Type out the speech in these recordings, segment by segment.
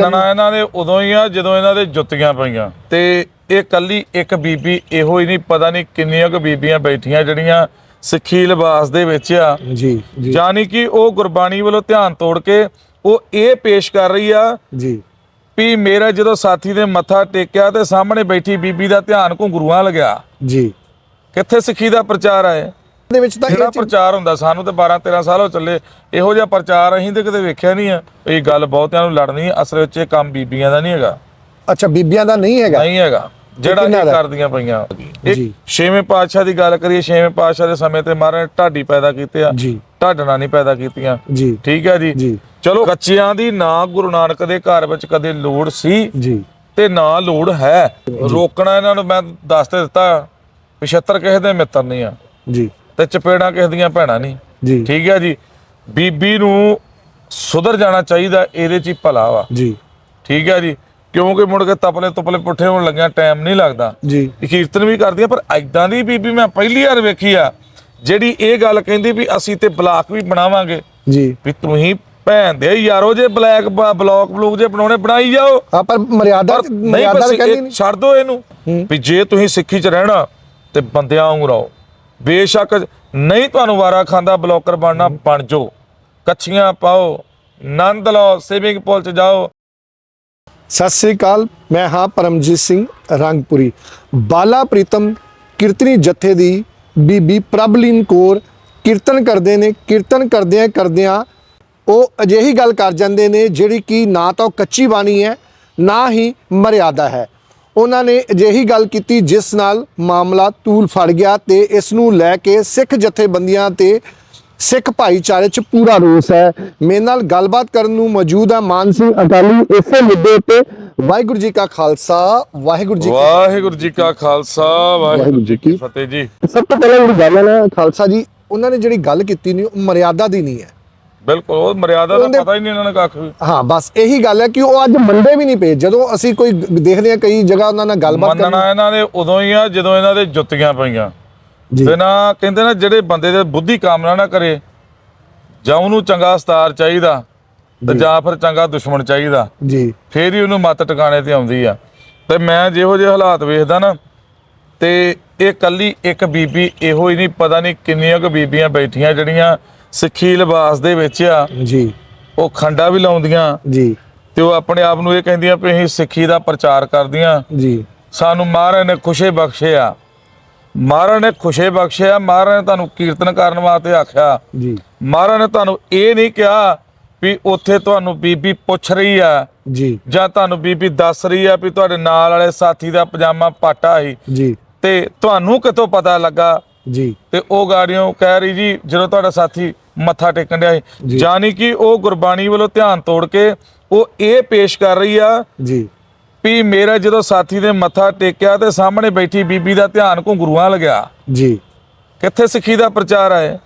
ਨਾ ਇਹਨਾਂ ਦੇ ਉਦੋਂ ਹੀ ਆ ਜਦੋਂ ਇਹਨਾਂ ਦੇ ਜੁੱਤੀਆਂ ਪਈਆਂ। ਤੇ ਇਹ ਕੱਲੀ ਇੱਕ ਬੀਬੀ ਇਹੋ ਹੀ ਨਹੀਂ ਪਤਾ ਨਹੀਂ ਕਿੰਨੀਆਂ ਕੁ ਬੀਬੀਆਂ ਬੈਠੀਆਂ ਜਿਹੜੀਆਂ ਸਿੱਖੀ ਲਿਬਾਸ ਦੇ ਵਿੱਚ ਆ। ਜੀ ਯਾਨੀ ਕਿ ਉਹ ਗੁਰਬਾਣੀ ਵੱਲੋਂ ਧਿਆਨ ਤੋੜ ਕੇ ਉਹ ਇਹ ਪੇਸ਼ ਕਰ ਰਹੀ ਆ ਜੀ। ਵੀ ਮੇਰਾ ਜਦੋਂ ਸਾਥੀ ਦੇ ਮੱਥਾ ਟੇਕਿਆ ਤੇ ਸਾਹਮਣੇ ਬੈਠੀ ਬੀਬੀ ਦਾ ਧਿਆਨ ਘੁੰਗਰੂਆਂ ਲਗਿਆ। ਜੀ। ਕਿੱਥੇ ਸਿੱਖੀ ਦਾ ਪ੍ਰਚਾਰ ਆਏ ਦੇ ਵਿੱਚ ਤਾਂ ਜਿਹੜਾ ਪ੍ਰਚਾਰ ਹੁੰਦਾ ਸਾਨੂੰ ਤੇ 12 13 ਸਾਲ ਹੋ ਚੱਲੇ। ਇਹੋ ਜਿਹਾ ਪ੍ਰਚਾਰ ਅਸੀਂ ਤੇ ਕਦੇ ਵੇਖਿਆ ਨਹੀਂ ਆ। ਇਹ ਗੱਲ ਬਹੁਤਿਆਂ ਨੂੰ ਲੜਨੀ ਅਸਲ ਵਿੱਚ ਇਹ ਕੰਮ ਬੀਬੀਆਂ ਦਾ ਨਹੀਂ ਹੈਗਾ। ਅੱਛਾ ਬੀਬੀਆਂ ਦਾ ਨਹੀਂ ਹੈਗਾ? ਨਹੀਂ ਹੈਗਾ। ਜਿਹੜਾ ਇਹ? ਕਰਦੀਆਂ ਪਈਆਂ। ਜੀ। ਛੇਵੇਂ ਪਾਤਸ਼ਾਹ ਦੀ ਗੱਲ ਕਰੀਏ ਛੇਵੇਂ ਪਾਤਸ਼ਾਹ ਦੇ ਸਮੇਂ ਤੇ ਮਹਾਰਾਜ ਢਾਡੀ ਪੈਦਾ ਕੀਤੇ ਆ। ਜੀ। ਢਾਡਣਾ ਨਹੀਂ ਪੈਦਾ ਕੀਤੀਆਂ। ਜੀ। ਠੀਕ ਹੈ ਜੀ। ਚਲੋ ਬੱਚਿਆਂ ਦੀ ਨਾ ਗੁਰੂ ਨਾਨਕ ਦੇ ਘਰ ਵਿੱਚ ਕਦੇ ਲੋੜ ਸੀ ਜੀ। ਤੇ ਨਾ ਲੋੜ ਹੈ। ਰੋਕਣਾ ਇਹਨਾਂ ਨੂੰ ਮੈਂ ਦੱਸ ਤੇ ਦਿੱਤਾ। ਪਿਛੱਤਰ ਕਿਸੇ ਦੇ ਮਿੱਤਰ ਨਹੀਂ ਆ। ਜੀ। ਤੇ ਚਪੇੜਾਂ ਕਿਸੇ ਦੀਆਂ ਭੈਣਾਂ ਨਹੀਂ। ਜੀ। ਠੀਕ ਹੈ ਜੀ। ਬੀਬੀ ਨੂੰ ਸੁਧਰ ਜਾਣਾ ਚਾਹੀਦਾ ਇਹਦੇ ਚ ਹੀ ਭਲਾ ਵਾ। ਜੀ। ਠੀਕ ਹੈ ਜੀ। ਕਿਉਂਕਿ ਮੁੜ ਕੇ ਤਪਲੇ ਤੁਪਲੇ ਪੁੱਠੇ ਹੋਣ ਲੱਗਿਆ ਟਾਈਮ ਨਹੀਂ ਲੱਗਦਾ। ਜੀ। ਕੀਰਤਨ ਵੀ ਕਰਦੀਆਂ ਪਰ ਐਦਾਂ ਦੀ ਬੀਬੀ ਮੈਂ ਪਹਿਲੀ ਵਾਰ ਵੇਖੀ ਆ ਜਿਹੜੀ ਇਹ ਗੱਲ ਕਹਿੰਦੀ ਵੀ ਅਸੀਂ ਤੇ ਬਲਾਕ ਵੀ ਬਣਾਵਾਂਗੇ। ਜੀ। ਵੀ ਤੁਸੀਂ ਭੈਣ ਦੇ ਯਾਰੋ ਜੇ ਬਲੈਕ ਬਲੌਕ ਬਲੂਕ ਜੇ ਬਣਾਉਣੇ ਬਣਾਈ ਜਾਓ। ਆ ਪਰ ਮਰਿਆਦਾ ਮਰਿਆਦਾ ਤਾਂ ਕਹਿੰਦੀ ਨਹੀਂ ਛੱਡ ਦੋ ਇਹਨੂੰ। ਵੀ ਜੇ ਤੁਸੀਂ ਸਿੱਖੀ 'ਚ ਰਹਿਣਾ ਤੇ ਬੰਦਿਆਂ ਵਾਂਗ ਰਹੋ। ਬੇਸ਼ੱਕ ਨਹੀਂ ਤੁਹਾਨੂੰ ਵਾਰਾ ਖਾਂਦਾ, ਬਲੌਕਰ ਬਣਨਾ ਬਣ ਜਾਓ। ਕੱਚੀਆਂ ਪਾਓ, ਨੰਦ ਲਓ, ਸੇਵਿੰਗ ਪੂਲ 'ਚ ਜਾਓ। ਸਤਿ ਸ੍ਰੀ ਅਕਾਲ, ਮੈਂ ਹਾਂ ਪਰਮਜੀਤ ਸਿੰਘ ਰੰਗਪੁਰੀ। ਬਾਲਾ ਪ੍ਰੀਤਮ ਕੀਰਤਨੀ ਜਥੇ ਦੀ ਬੀਬੀ ਪ੍ਰਭਲੀਨ ਕੌਰ ਕੀਰਤਨ ਕਰਦੇ ਨੇ, ਕੀਰਤਨ ਕਰਦਿਆਂ ਕਰਦਿਆਂ ਉਹ ਅਜਿਹੀ ਗੱਲ ਕਰ ਜਾਂਦੇ ਨੇ ਜਿਹੜੀ ਕਿ ਨਾ ਤਾਂ ਉਹ ਕੱਚੀ ਬਾਣੀ ਹੈ, ਨਾ ਹੀ ਮਰਿਆਦਾ ਹੈ। ਉਹਨਾਂ ਨੇ ਅਜਿਹੀ ਗੱਲ ਕੀਤੀ ਜਿਸ ਨਾਲ ਮਾਮਲਾ ਤੂਲ ਫੜ ਗਿਆ ਤੇ ਇਸ ਨੂੰ ਲੈ ਕੇ ਸਿੱਖ ਜਥੇਬੰਦੀਆਂ ਤੇ ਸਿੱਖ ਭਾਈਚਾਰੇ 'ਚ ਪੂਰਾ ਰੋਸ ਹੈ। ਮੇਰੇ ਨਾਲ ਗੱਲਬਾਤ ਕਰਨ ਨੂੰ ਮੌਜੂਦ ਹੈ ਮਾਨ ਸਿੰਘ ਅਕਾਲੀ ਇਸੇ ਮੁੱਦੇ ਉੱਤੇ ਵਾਹਿਗੁਰੂ ਜੀ ਕਾ ਖਾਲਸਾ ਵਾਹਿਗੁਰੂ ਜੀ ਵਾਹਿਗੁਰੂ ਜੀ ਕਾ ਖਾਲਸਾ ਵਾਹਿਗੁਰੂ ਜੀ ਕੀ ਫਤਿਹ ਜੀ। ਸਭ ਤੋਂ ਪਹਿਲਾਂ ਜਿਹੜੀ ਗੱਲ ਹੈ ਨਾ ਖਾਲਸਾ ਜੀ ਉਹਨਾਂ ਨੇ ਜਿਹੜੀ ਗੱਲ ਕੀਤੀ ਨਹੀਂ ਉਹ ਮਰਿਆਦਾ ਦੀ ਨਹੀਂ ਹੈ। ਬਿਲਕੁਲ ਉਹ ਮਰਿਆਦਾ ਦਾ ਉਹਦੇ- ਪਤਾ ਹੀ ਨਹੀਂ ਇਹਨਾਂ ਨੂੰ ਕੱਖ ਵੀ। ਹਾਂ ਬਸ ਇਹੀ ਗੱਲ ਹੈ ਕਿ ਉਹ ਅੱਜ ਮੰਡੇ ਵੀ ਨਹੀਂ ਪਏ। ਜਦੋਂ ਅਸੀਂ ਕੋਈ ਗ- ਦੇਖਦੇ ਹਾਂ ਕਈ ਜਗ੍ਹਾ ਉਹਨਾਂ ਨਾਲ ਗੱਲਬਾਤ ਕਰਨੀ ਮੰਨਣਾ ਇਹਨਾਂ ਦੇ ਉਦੋਂ ਹੀ ਆ ਜਦੋਂ ਇਹਨਾਂ ਦੇ ਜੁੱਤੀਆਂ ਪਈਆਂ। ਜੀ। ਤੇ ਨਾ ਕਹਿੰਦੇ ਨਾ ਜਿਹੜੇ ਬੰਦੇ ਦੇ ਬੁੱਧੀ ਕਾਮਨਾ ਨਾ ਕਰੇ ਜਾਂ ਉਹਨੂੰ ਚੰਗਾ ਸਤਾਰ ਚਾਹੀਦਾ ਤੇ ਜਾਂ ਫਿਰ ਚੰਗਾ ਦੁਸ਼ਮਣ ਚਾਹੀਦਾ ਜੀ। ਫੇਰ ਹੀ ਉਹਨੂੰ ਮੱਤ ਟਿਕਾਣੇ ਤੇ ਆਉਂਦੀ ਆ। ਤੇ ਮੈਂ ਜਿਹੋ ਜਿਹੇ ਹਾਲਾਤ ਵੇਖਦਾ ਨਾ ਤੇ ਇਹ ਕੱਲੀ ਇੱਕ ਬੀਬੀ ਇਹੋ ਹੀ ਨਹੀਂ ਪਤਾ ਨਹੀਂ ਕਿੰਨੀਆਂ ਕੁ ਬੀਬੀਆਂ ਬੈਠੀਆਂ ਜਿਹੜੀਆਂ ਸਿੱਖੀ ਲਿਬਾਸ ਦੇ ਵਿੱਚ ਆ। ਜੀ। ਉਹ ਖੰਡਾ ਵੀ ਲਾਉਂਦੀਆਂ। ਜੀ। ਤੇ ਉਹ ਆਪਣੇ ਆਪ ਨੂੰ ਇਹ ਕਹਿੰਦੀਆਂ ਵੀ ਅਸੀਂ ਸਿੱਖੀ ਦਾ ਪ੍ਰਚਾਰ ਕਰਦੀਆਂ। ਜੀ। ਸਾਨੂੰ ਮਹਾਰਾਜ ਨੇ ਖੁਸ਼ੇ ਬਖਸ਼ਿਆ ਮਹਾਰਾਜ ਨੇ ਖੁਸ਼ੇ ਬਖਸ਼ਿਆ ਮਹਾਰਾਜ ਨੇ ਤੁਹਾਨੂੰ ਕੀਰਤਨ ਕਰਨ ਵਾਸਤੇ ਆਖਿਆ। ਜੀ। ਮਹਾਰਾਜ ਨੇ ਤੁਹਾਨੂੰ ਇਹ ਨਹੀਂ ਕਿਹਾ ਵੀ ਉੱਥੇ ਤੁਹਾਨੂੰ ਬੀਬੀ ਪੁੱਛ ਰਹੀ ਆ। ਜੀ। ਜਾਂ ਤੁਹਾਨੂੰ ਬੀਬੀ ਦੱਸ ਰਹੀ ਆ ਵੀ ਤੁਹਾਡੇ ਨਾਲ ਵਾਲੇ ਸਾਥੀ ਦਾ ਪਜਾਮਾ ਪਾਟਾ ਸੀ। ਜੀ। ਤੇ ਤੁਹਾਨੂੰ ਕਿਤੋਂ ਪਤਾ ਲੱਗਾ? ਜੀ। ਤੇ ਉਹ ਗਾੜੀਆਂ ਕਹਿ ਰਹੀ ਜੀ ਜਦੋਂ ਤੁਹਾਡਾ ਸਾਥੀ ਮੱਥਾ ਟੇਕਣ ਡਿਆ ਸੀ। ਯਾਨੀ ਕਿ ਉਹ ਗੁਰਬਾਣੀ ਵੱਲੋਂ ਧਿਆਨ ਤੋੜ ਕੇ ਉਹ ਇਹ ਪੇਸ਼ ਕਰ ਰਹੀ ਆ ਜੀ। ਵੀ ਮੇਰਾ ਜਦੋਂ ਸਾਥੀ ਦੇ ਮੱਥਾ ਟੇਕਿਆ ਤੇ ਸਾਹਮਣੇ ਬੈਠੀ ਬੀਬੀ ਦਾ ਧਿਆਨ ਘੁੰਗਰੂਆਂ ਲਗਿਆ। ਜੀ। ਕਿੱਥੇ ਸਿੱਖੀ ਦਾ ਪ੍ਰਚਾਰ ਹੈ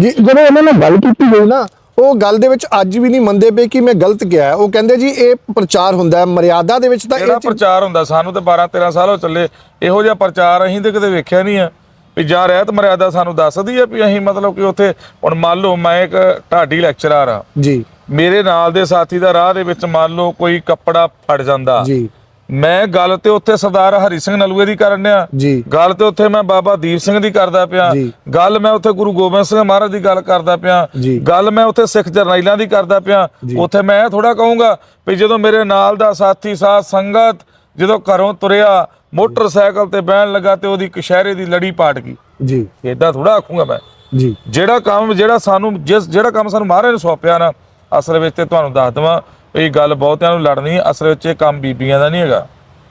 ਜੀ ਜਦੋਂ ਉਹਨਾਂ ਨਾਲ ਗੱਲ ਕੀਤੀ ਗਈ ਨਾ ਉਹ ਗੱਲ ਦੇ ਵਿੱਚ ਅੱਜ ਵੀ ਨਹੀਂ ਮੰਨਦੇ ਪਏ ਕਿ ਮੈਂ ਗਲਤ ਕਿਹਾ। ਉਹ ਕਹਿੰਦੇ ਜੀ ਇਹ ਪ੍ਰਚਾਰ ਹੁੰਦਾ ਹੈ ਮਰਿਆਦਾ ਦੇ ਵਿੱਚ ਤਾਂ ਇਹ ਪ੍ਰਚਾਰ ਹੁੰਦਾ? ਸਾਨੂੰ ਤੇ 12 13 ਸਾਲ ਹੋ ਚੱਲੇ। ਇਹੋ ਜਿਹਾ ਪ੍ਰਚਾਰ ਅਸੀਂ ਤੇ ਕਦੇ ਵੇਖਿਆ ਨਹੀਂ ਆ। ਵੀ ਜਾਂ ਰਹਿਤ ਮਰਿਆਦਾ ਸਾਨੂੰ ਦੱਸਦੀ ਆ ਵੀ ਅਸੀਂ ਮਤਲਬ ਕਿ ਉੱਥੇ ਹੁਣ ਮੰਨ ਲਓ ਮੈਂ ਇੱਕ ਢਾਡੀ ਲੈਕਚਰਰ ਆ। ਜੀ। ਮੇਰੇ ਨਾਲ ਦੇ ਸਾਥੀ ਦਾ ਰਾਹ ਦੇ ਵਿੱਚ ਮੰਨ ਲਓ ਕੋਈ ਕੱਪੜਾ ਫੜ ਜਾਂਦਾ। ਜੀ। ਮੈਂ ਗੱਲ ਤੇ ਉੱਥੇ ਸਰਦਾਰ ਹਰੀ ਸਿੰਘ ਨਲੂਏ ਦੀ ਕਰਨ ਜੀ। ਗੱਲ ਤੇ ਉੱਥੇ ਮੈਂ ਬਾਬਾ ਦੀਪ ਸਿੰਘ ਦੀ ਕਰਦਾ ਪਿਆ। ਗੱਲ ਮੈਂ ਉੱਥੇ ਗੁਰੂ ਗੋਬਿੰਦ ਸਿੰਘ ਮਹਾਰਾਜ ਦੀ ਗੱਲ ਕਰਦਾ ਪਿਆ। ਗੱਲ ਮੈਂ ਉੱਥੇ ਸਿੱਖ ਜਰਨੈਲਾਂ ਦੀ ਕਰਦਾ ਪਿਆ। ਉੱਥੇ ਮੈਂ ਥੋੜਾ ਕਹੂੰਗਾ ਵੀ ਜਦੋਂ ਮੇਰੇ ਨਾਲ ਦਾ ਸਾਥੀ ਸਾਥ ਸੰਗਤ ਜਦੋਂ ਘਰੋਂ ਤੁਰਿਆ ਮੋਟਰਸਾਈਕਲ ਤੇ ਬਹਿਣ ਲੱਗਾ ਤੇ ਉਹਦੀ ਕਸ਼ਹਿਰੇ ਦੀ ਲੜੀ ਪਾਟ ਗਈ। ਜੀ। ਏਦਾਂ ਥੋੜਾ ਆਖੂੰਗਾ ਮੈਂ। ਜੀ। ਜਿਹੜਾ ਕੰਮ ਜਿਹੜਾ ਸਾਨੂੰ ਜਿਸ ਜਿਹੜਾ ਕੰਮ ਸਾਨੂੰ ਮਹਾਰਾਜ ਨੇ ਸੌਂਪਿਆ ਨਾ ਅਸਲ ਵਿੱਚ ਤੇ ਤੁਹਾਨੂੰ ਦੱਸ ਦਵਾਂ ਇਹ ਗੱਲ ਬਹੁਤਿਆਂ ਨੂੰ ਲੜਨੀ ਅਸਲ ਵਿੱਚ ਇਹ ਕੰਮ ਬੀਬੀਆਂ ਦਾ ਨਹੀਂ ਹੈਗਾ।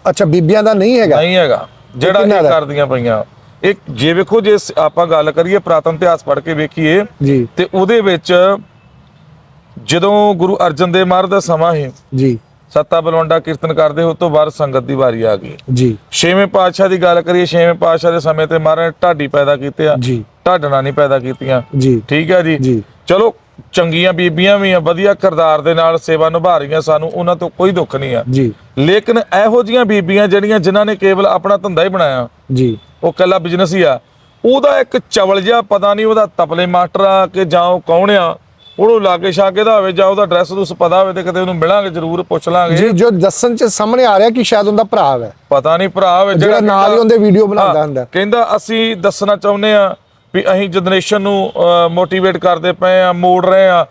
ਅੱਛਾ ਬੀਬੀਆਂ ਦਾ ਨਹੀਂ ਹੈਗਾ? ਨਹੀਂ ਹੈਗਾ। ਜਿਹੜਾ ਇਹ? ਕਰਦੀਆਂ ਪਈਆਂ। ਇੱਕ ਜੇ ਵੇਖੋ ਜੇ ਆਪਾਂ ਗੱਲ ਕਰੀਏ ਪ੍ਰਾਤਨ ਇਤਿਹਾਸ ਪੜ੍ਹ ਕੇ ਵੇਖੀਏ ਜੀ। ਤੇ ਉਹਦੇ ਵਿੱਚ ਜਦੋਂ ਗੁਰੂ ਅਰਜਨ ਦੇਵ ਮਹਾਰਾਜ ਦਾ ਸਮਾਂ ਸੀ ਜੀ। ਸੱਤਾ ਬਲਵੰਡਾ ਕੀਰਤਨ ਕਰਦੇ ਉਸ ਤੋਂ ਬਾਅਦ ਸੰਗਤ ਦੀ ਵਾਰੀ ਆ ਗਈ। ਜੀ। ਛੇਵੇਂ ਪਾਤਸ਼ਾਹ ਦੀ ਗੱਲ ਕਰੀਏ ਛੇਵੇਂ ਪਾਤਸ਼ਾਹ ਦੇ ਸਮੇਂ ਤੇ ਮਹਾਰਾਜ ਢਾਡੀ ਪੈਦਾ ਕੀਤੇ ਆ। ਜੀ। ਢਾਡਣਾ ਨਹੀਂ ਪੈਦਾ ਕੀਤੀਆਂ। ਜੀ। ਠੀਕ ਹੈ ਜੀ? ਜੀ। ਚਲੋ ਚੰਗੀਆਂ ਬੀਬੀਆਂ ਵੀ ਆ ਵਧੀਆ ਕਿਰਦਾਰ ਦੇ ਨਾਲ ਸੇਵਾ ਨਿਭਾ ਰਹੀਆਂ ਸਾਨੂੰ ਉਹਨਾਂ ਤੋਂ ਕੋਈ ਦੁੱਖ ਨਹੀਂ ਆ। ਜੀ। ਲੇਕਿਨ ਇਹੋ ਜੀਆਂ ਬੀਬੀਆਂ ਜਿਹੜੀਆਂ ਜਿਨ੍ਹਾਂ ਨੇ ਕੇਵਲ ਆਪਣਾ ਧੰਦਾ ਹੀ ਬਣਾਇਆ ਜੀ। ਉਹ ਕੱਲਾ ਬਿਜ਼ਨਸ ਹੀ ਆ। ਉਹਦਾ ਇੱਕ ਚਵਲ ਜਿਹਾ ਪਤਾ ਨਹੀਂ ਉਹਦਾ ਤਪਲੇ ਮਾਸਟਰ ਆ ਕਿ ਜਾਂ ਉਹ ਕੌਣ ਆ ਉਹਨੂੰ ਲਾਗੇ ਛਾਗੇ ਦਾ ਹੋਵੇ ਜਾਂ ਉਹਦਾ ਐਡਰੈਸ ਨੂੰ ਪਤਾ ਹੋਵੇ ਤੇ ਕਿਤੇ ਉਹਨੂੰ ਮਿਲਾਂਗੇ ਜ਼ਰੂਰ ਪੁੱਛ ਲਾਂਗੇ। ਜੀ ਜੋ ਦੱਸਣ ਚ ਸਾਹਮਣੇ ਆ ਰਿਹਾ ਕਿ ਸ਼ਾਇਦ ਉਹਦਾ ਭਰਾ ਹੈ ਪਤਾ ਨਹੀਂ ਭਰਾ ਹੋਵੇ ਜਿਹੜਾ ਨਾਲ ਹੀ ਉਹਦੇ ਵੀਡੀਓ ਬਣਾਉਂਦਾ ਹੁੰਦਾ। ਕਹਿੰਦਾ ਅਸੀਂ ਦੱਸਣਾ ਚਾਹੁੰਦੇ ਆ ਵੀ ਅਸੀਂ ਜਨਰੇਸ਼ਨ ਨੂੰ ਮੋਟੀਵੇਟ ਕਰਦੇ ਪਏ ਆ ਮੋੜ ਰਹੇ ਆ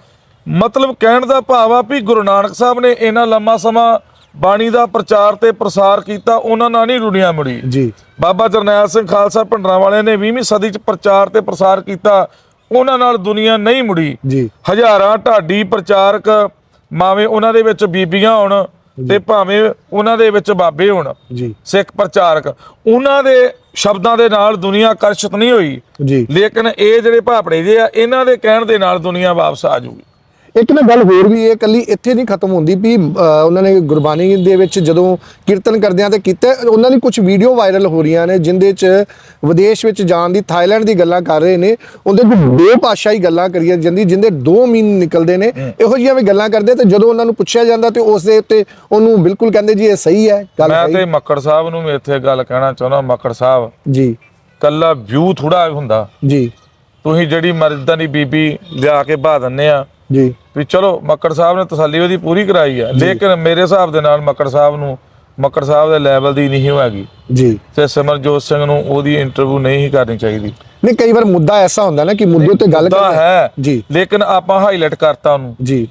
ਮਤਲਬ ਕਹਿਣ ਦਾ ਭਾਵ ਆ ਵੀ ਗੁਰੂ ਨਾਨਕ ਸਾਹਿਬ ਨੇ ਇਹਨਾਂ ਲੰਮਾ ਸਮਾਂ ਬਾਣੀ ਦਾ ਪ੍ਰਚਾਰ ਤੇ ਪ੍ਰਸਾਰ ਕੀਤਾ ਉਹਨਾਂ ਨਾਲ ਨਹੀਂ ਦੁਨੀਆ ਮੁੜੀ। ਜੀ। ਬਾਬਾ ਜਰਨੈਲ ਸਿੰਘ ਖਾਲਸਾ ਭੰਡਰਾਂ ਵਾਲਿਆਂ ਨੇ 20ਵੀਂ ਸਦੀ ਚ ਪ੍ਰਚਾਰ ਤੇ ਪ੍ਰਸਾਰ ਕੀਤਾ। ਉਹਨਾਂ ਨਾਲ ਦੁਨੀਆ ਨਹੀਂ ਮੁੜੀ। ਜੀ। ਹਜ਼ਾਰਾਂ ਢਾਡੀ ਪ੍ਰਚਾਰਕ ਮਾਵੇਂ ਉਹਨਾਂ ਦੇ ਵਿੱਚ ਬੀਬੀਆਂ ਹੋਣ ਤੇ ਭਾਵੇਂ ਉਹਨਾਂ ਦੇ ਵਿੱਚ ਬਾਬੇ ਹੋਣ। ਜੀ। ਸਿੱਖ ਪ੍ਰਚਾਰਕ। ਉਹਨਾਂ ਦੇ ਸ਼ਬਦਾਂ ਦੇ ਨਾਲ ਦੁਨੀਆ ਆਕਰਸ਼ਿਤ ਨਹੀਂ ਹੋਈ। ਜੀ। ਲੇਕਿਨ ਇਹ ਜਿਹੜੇ ਭਾਪੜੇ ਜੇ ਆ ਇਹਨਾਂ ਦੇ ਕਹਿਣ ਦੇ ਨਾਲ ਦੁਨੀਆ ਵਾਪਸ ਆ ਜਾਊਗੀ। ਇੱਕ ਨਾ ਗੱਲ ਹੋਰ ਵੀ ਇਹ ਕੱਲੀ ਇੱਥੇ ਨਹੀਂ ਖਤਮ ਹੁੰਦੀ ਵੀ ਉਹਨਾਂ ਨੇ ਗੁਰਬਾਣੀ ਦੇ ਵਿੱਚ ਜਦੋਂ ਕੀਰਤਨ ਕਰਦਿਆਂ ਤੇ ਕੀਤਾ ਉਹਨਾਂ ਦੀ ਕੁਝ ਵੀਡੀਓ ਵਾਇਰਲ ਹੋ ਰਹੀਆਂ ਨੇ ਜਿੰਦੇ ਚ ਵਿਦੇਸ਼ ਵਿੱਚ ਜਾਣ ਦੀ ਥਾਈਲੈਂਡ ਦੀ ਗੱਲਾਂ ਕਰ ਰਹੇ ਨੇ ਉਹਦੇ ਵਿੱਚ ਦੋ ਭਾਸ਼ਾਈ ਗੱਲਾਂ ਕਰੀਆਂ ਜਾਂਦੀ ਜਿੰਦੇ ਦੋ ਮੀਨ ਨਿਕਲਦੇ ਨੇ ਇਹੋ ਜਿਹੀਆਂ ਵੀ ਗੱਲਾਂ ਕਰਦੇ ਤੇ ਜਦੋਂ ਉਹਨਾਂ ਨੂੰ ਪੁੱਛਿਆ ਜਾਂਦਾ ਤੇ ਉਸ ਦੇ ਉੱਤੇ ਉਹਨੂੰ ਬਿਲਕੁਲ ਕਹਿੰਦੇ ਜੀ ਇਹ ਸਹੀ ਹੈ ਗੱਲ ਮੈਂ ਤੇ ਮੱਕੜ ਸਾਹਿਬ ਨੂੰ ਵੀ ਇੱਥੇ ਗੱਲ ਕਹਿਣਾ ਚਾਹੁੰਦਾ ਮੱਕੜ ਸਾਹਿਬ। ਜੀ। ਕੱਲਾ ਵਿਊ ਥੋੜਾ ਹੁੰਦਾ। ਜੀ। ਤੁਸੀਂ ਜਿਹੜੀ ਮਰਦਾਂ ਦੀ ਬੀਬੀ ਲਿਆ ਕੇ ਬਹਾ ਦਿੰਨੇ ਆ। ਜੀ। ਵੀ ਚਲੋ ਮੱਕੜ ਸਾਹਿਬ ਨੇ ਤਸੱਲੀ ਉਹਦੀ ਪੂਰੀ ਕਰਾਈ ਆ ਲੇਕਿਨ ਮੇਰੇ ਹਿਸਾਬ ਦੇ ਨਾਲ ਮੱਕੜ ਸਾਹਿਬ ਨੂੰ ਮੱਕੜ ਸਾਹਿਬ ਦੇ ਲੈਵਲ ਦੀ ਨਹੀਂ ਹੋਏਗੀ ਜੀ। ਤੇ ਸਿਮਰਜੋਤ ਸਿੰਘ ਨੂੰ ਉਹਦੀ ਇੰਟਰਵਿਊ ਨਹੀਂ ਹੀ ਕਰਨੀ ਚਾਹੀਦੀ। ਨਹੀਂ ਕਈ ਵਾਰ ਮੁੱਦਾ ਐਸਾ ਹੁੰਦਾ ਨਾ ਕਿ ਮੁੱਦੇ ਉੱਤੇ ਗੱਲ ਕਰਨਾ- ਹੈ ਜੀ। ਲੇਕਿਨ ਆਪਾਂ ਹਾਈਲਾਈਟ ਕਰਤਾ ਉਹਨੂੰ। ਜੀ।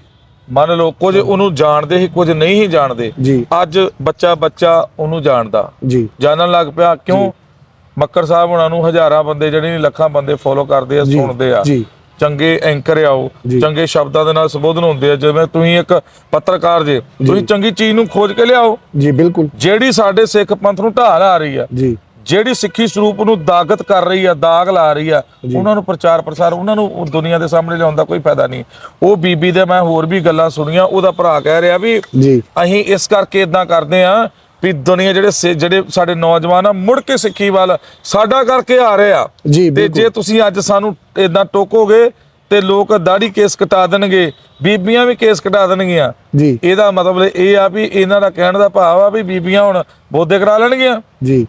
ਮੰਨ ਲਓ ਕੁਝ ਉਹਨੂੰ ਜਾਣਦੇ ਸੀ ਕੁਝ ਨਹੀਂ ਹੀ ਜਾਣਦੇ। ਜੀ। ਅੱਜ ਬੱਚਾ ਬੱਚਾ ਉਹਨੂੰ ਜਾਣਦਾ। ਜੀ। ਜਾਣਨ ਲੱਗ ਪਿਆ ਕਿਉਂ? ਮੱਕੜ ਸਾਹਿਬ ਉਹਨਾਂ ਨੂੰ ਹਜ਼ਾਰਾਂ ਬੰਦੇ ਜਿਹੜੇ ਨਹੀਂ ਲੱਖਾਂ ਬੰਦੇ ਫੋਲੋ ਕਰਦੇ ਆ ਸੁਣਦੇ ਆ। ਜੀ। ਚੰਗੇ ਐਂਕਰ ਆਓ। ਚੰਗੇ ਸ਼ਬਦਾਂ ਦੇ ਨਾਲ ਸੰਬੋਧਨ ਹੁੰਦੇ ਆ ਜਿਵੇਂ ਤੁਸੀਂ ਇੱਕ ਪੱਤਰਕਾਰ ਜੇ ਤੁਸੀਂ ਚੰਗੀ ਚੀਜ਼ ਨੂੰ ਖੋਜ ਕੇ ਲਿਆਓ। ਜੀ ਬਿਲਕੁਲ। ਜਿਹੜੀ ਸਾਡੇ ਸਿੱਖ ਪੰਥ ਨੂੰ ਢਾਲ ਆ ਰਹੀ ਆ ਜੀ। ਜਿਹੜੀ ਸਿੱਖੀ ਸਰੂਪ ਨੂੰ ਦਾਗਤ ਕਰ ਰਹੀ ਆ ਦਾਗ ਲਾ ਰਹੀ ਆ ਉਹਨਾਂ ਨੂੰ ਪ੍ਰਚਾਰ ਪ੍ਰਸਾਰ ਉਹਨਾਂ ਨੂੰ ਦੁਨੀਆ ਦੇ ਸਾਹਮਣੇ ਲਿਆਉਣ ਦਾ ਕੋਈ ਫਾਇਦਾ ਨਹੀਂ। ਉਹ ਬੀਬੀ ਦੇ ਮੈਂ ਹੋਰ ਵੀ ਗੱਲਾਂ ਸੁਣੀਆਂ ਉਹਦਾ ਭਰਾ ਕਹਿ ਰਿਹਾ ਵੀ ਜੀ। ਅਸੀਂ ਇਸ ਕਰਕੇ ਇਦਾਂ ਕਰਦੇ ਆ ਵੀ ਦੁਨੀਆ ਜਿਹੜੇ ਸੇ- ਜਿਹੜੇ ਸਾਡੇ ਨੌਜਵਾਨ ਆ ਮੁੜ ਕੇ ਸਿੱਖੀ ਵੱਲ ਸਾਡਾ ਕਰਕੇ ਆ ਰਹੇ ਆ। ਜੀ, ਤੇ ਬਿਲਕੁਲ। ਜੇ ਤੁਸੀਂ ਅੱਜ ਸਾਨੂੰ ਇਦਾਂ ਟੋਕੋਗੇ ਤੇ ਲੋਕ ਦਾੜੀ ਕੇਸ ਕਟਾ ਦੇਣਗੇ ਬੀਬੀਆਂ ਵੀ ਕੇਸ ਕਟਾ ਦੇਣਗੀਆਂ। ਜੀ। ਇਹਦਾ ਮਤਲਬ ਇਹ ਆ ਵੀ ਇਹਨਾਂ ਦਾ ਕਹਿਣ ਦਾ ਭਾਵ ਆ ਵੀ ਬੀਬੀਆਂ ਹੁਣ ਬੋਧੇ ਕਰਾ ਲੈਣਗੀਆਂ। ਜੀ।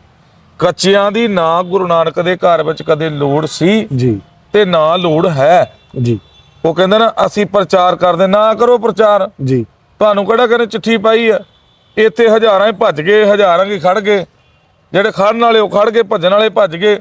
ਕੱਚਿਆਂ ਦੀ ਨਾ ਗੁਰੂ ਨਾਨਕ ਦੇ ਘਰ ਵਿੱਚ ਕਦੇ ਲੋੜ ਸੀ ਜੀ। ਤੇ ਨਾ ਲੋੜ ਹੈ। ਜੀ। ਉਹ ਕਹਿੰਦਾ ਨਾ ਅਸੀਂ ਪ੍ਰਚਾਰ ਕਰਦੇ ਨਾ ਕਰੋ ਪ੍ਰਚਾਰ। ਜੀ। ਤੁਹਾਨੂੰ ਕਿਹੜਾ ਕਰੇ ਚਿੱਠੀ ਪਾਈ ਆ? ਇੱਥੇ ਹਜ਼ਾਰਾਂ ਹੀ ਭੱਜ ਗਏ ਹਜ਼ਾਰਾਂ ਹੀ ਖੜ ਗਏ। ਜਿਹੜੇ ਖੜਨ ਵਾਲੇ ਉਹ ਖੜ ਗਏ ਭੱਜਣ ਵਾਲੇ ਭੱਜ ਗਏ।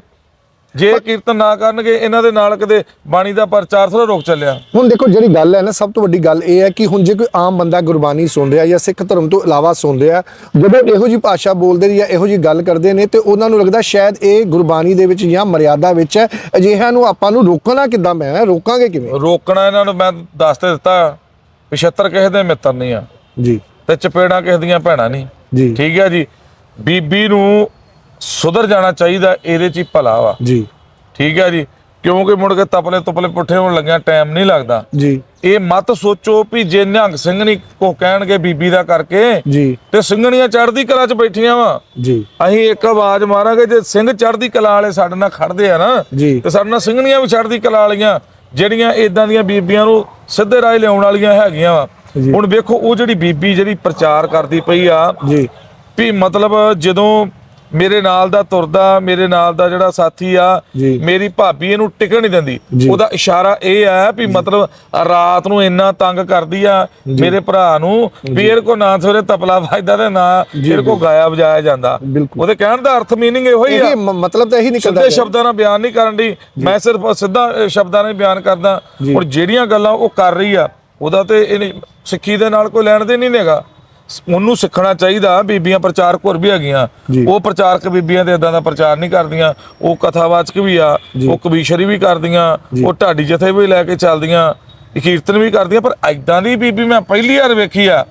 ਜੇ ਕੀਰਤਨ ਨਾ ਕਰਨਗੇ ਇਹਨਾਂ ਦੇ ਨਾਲ ਕਦੇ ਬਾਣੀ ਦਾ ਪ੍ਰਚਾਰ ਥੋੜਾ ਰੁਕ ਚੱਲਿਆ। ਹੁਣ ਦੇਖੋ ਜਿਹੜੀ ਗੱਲ ਹੈ ਨਾ ਸਭ ਤੋਂ ਵੱਡੀ ਗੱਲ ਇਹ ਹੈ ਕਿ ਹੁਣ ਜੇ ਕੋਈ ਆਮ ਬੰਦਾ ਗੁਰਬਾਣੀ ਸੁਣ ਰਿਹਾ ਜਾਂ ਸਿੱਖ ਧਰਮ ਤੋਂ ਇਲਾਵਾ ਸੁਣ ਰਿਹਾ ਜਦੋਂ ਇਹੋ ਜੀ ਭਾਸ਼ਾ ਬੋਲਦੇ ਨੇ ਜਾਂ ਇਹੋ ਜੀ ਗੱਲ ਕਰਦੇ ਨੇ ਤੇ ਉਹਨਾਂ ਨੂੰ ਲੱਗਦਾ ਸ਼ਾਇਦ ਇਹ ਗੁਰਬਾਣੀ ਦੇ ਵਿੱਚ ਜਾਂ ਮਰਿਆਦਾ ਵਿੱਚ ਹੈ। ਅਜਿਹਿਆਂ ਨੂੰ ਆਪਾਂ ਨੂੰ ਰੋਕਣਾ ਕਿੱਦਾਂ ਮੈਂ ਰੋਕਾਂਗੇ ਕਿਵੇਂ? ਰੋਕਣਾ ਇਹਨਾਂ ਨੂੰ ਮੈਂ ਦੱਸ ਤੇ ਦਿੱਤਾ ਪਿਛੱਤਰ ਕਿਸੇ ਦੇ ਮਿੱਤਰ ਨਹੀਂ ਆ। ਜੀ। ਤੇ ਚਪੇੜਾਂ ਕਿਸੇ ਦੀਆਂ ਭੈਣਾਂ ਨਹੀਂ। ਜੀ। ਠੀਕ ਹੈ ਜੀ। ਬੀਬੀ ਨੂੰ ਸੁਧਰ ਜਾਣਾ ਚਾਹੀਦਾ ਇਹਦੇ ਚ ਹੀ ਭਲਾ ਵਾ। ਜੀ। ਠੀਕ ਹੈ ਜੀ। ਕਿਉਂਕਿ ਮੁੜ ਕੇ ਤਪਲੇ ਤੁਪਲੇ ਪੁੱਠੇ ਹੋਣ ਲੱਗਿਆ ਟਾਈਮ ਨਹੀਂ ਲੱਗਦਾ। ਜੀ। ਇਹ ਮਤ ਸੋਚੋ ਵੀ ਜੇ ਨਿਹੰਗ ਸਿੰਘ ਨਹੀਂ ਕੋ ਕਹਿਣਗੇ ਬੀਬੀ ਦਾ ਕਰਕੇ ਜੀ। ਤੇ ਸਿੰਘਣੀਆਂ ਚੜ੍ਹਦੀ ਕਲਾ 'ਚ ਬੈਠੀਆਂ ਵਾ। ਜੀ। ਅਸੀਂ ਇੱਕ ਆਵਾਜ਼ ਮਾਰਾਂਗੇ ਜੇ ਸਿੰਘ ਚੜ੍ਹਦੀ ਕਲਾ ਵਾਲੇ ਸਾਡੇ ਨਾਲ ਖੜਦੇ ਆ ਨਾ ਜੀ। ਤੇ ਸਾਡੇ ਨਾਲ ਸਿੰਘਣੀਆਂ ਵੀ ਚੜ੍ਹਦੀ ਕਲਾ ਵਾਲੀਆਂ ਜਿਹੜੀਆਂ ਇਦਾਂ ਦੀਆਂ ਬੀਬੀਆਂ ਨੂੰ ਸਿੱਧੇ ਰਾਹ ਲਿਆਉਣ ਵਾਲੀਆਂ ਹੈਗੀਆਂ ਵਾ। ਹੁਣ ਵੇਖੋ ਉਹ ਜਿਹੜੀ ਬੀਬੀ ਜਿਹੜੀ ਪ੍ਰਚਾਰ ਕਰਦੀ ਪਈ ਆ ਜੀ। ਵੀ ਮਤਲਬ ਜਦੋਂ ਮੇਰੇ ਨਾਲ ਦਾ ਤੁਰਦਾ ਮੇਰੇ ਨਾਲ ਦਾ ਜਿਹੜਾ ਸਾਥੀ ਆ। ਮੇਰੀ ਭਾਬੀ ਇਹਨੂੰ ਟਿਕਣ ਨਹੀਂ ਦਿੰਦੀ। ਉਹਦਾ ਇਸ਼ਾਰਾ ਇਹ ਹੈ ਵੀ ਮਤਲਬ ਰਾਤ ਨੂੰ ਇੰਨਾ ਤੰਗ ਕਰਦੀ ਆ ਮੇਰੇ ਭਰਾ ਨੂੰ ਵੀ ਇਹਦੇ ਕੋ ਨਾ ਸਵੇਰੇ ਤਪਲਾ ਵੱਜਦਾ ਤੇ ਨਾ ਇਹਦੇ ਕੋ ਗਾਇਆ ਵਜਾਇਆ ਜਾਂਦਾ। ਉਹਦੇ ਕਹਿਣ ਦਾ ਅਰਥ ਮੀਨਿੰਗ ਇਹੋ ਹੀ ਆ। ਇਹ ਮਤਲਬ ਤਾਂ ਇਹੀ ਨਿਕਲਦਾ ਸਿੱਧੇ ਸ਼ਬਦਾਂ ਨਾਲ ਬਿਆਨ ਨਹੀਂ ਕਰਨ ਦੀ। ਮੈਂ ਸਿਰਫ ਸਿੱਧਾ ਸ਼ਬਦਾਂ ਨਾਲ ਬਿਆਨ ਕਰਦਾ। ਹੁਣ ਜਿਹੜੀਆਂ ਗੱਲਾਂ ਉਹ ਕਰ ਰਹੀ ਆ ਉਹਦਾ ਤੇ ਇਹਨੇ ਸਿੱਖੀ ਦੇ ਨਾਲ ਕੋਈ ਲੈਣ ਦੇ ਨਹੀਂ ਨੇਗਾ ਉਹਨੂੰ ਸਿੱਖਣਾ ਚਾਹੀਦਾ ਬੀਬੀਆਂ ਪ੍ਰਚਾਰਕ ਹੋਰ ਵੀ ਹੈਗੀਆਂ। ਉਹ ਪ੍ਰਚਾਰਕ ਬੀਬੀਆਂ ਦੇ ਇਦਾਂ ਦਾ ਪ੍ਰਚਾਰ ਨਹੀਂ ਕਰਦੀਆਂ। ਉਹ ਕਥਾਵਾਚਕ ਵੀ ਆ ਉਹ ਕਵੀਸ਼ਰੀ ਵੀ ਕਰਦੀਆਂ ਉਹ ਢਾਡੀ ਜਥੇ ਵੀ ਲੈ ਕੇ ਚੱਲਦੀਆਂ ਕੀਰਤਨ ਵੀ ਕਰਦੀਆਂ। ਪਰ ਐਦਾਂ ਦੀ ਬੀਬੀ ਮੈਂ ਪਹਿਲੀ ਵਾਰ ਵੇਖੀ ਆ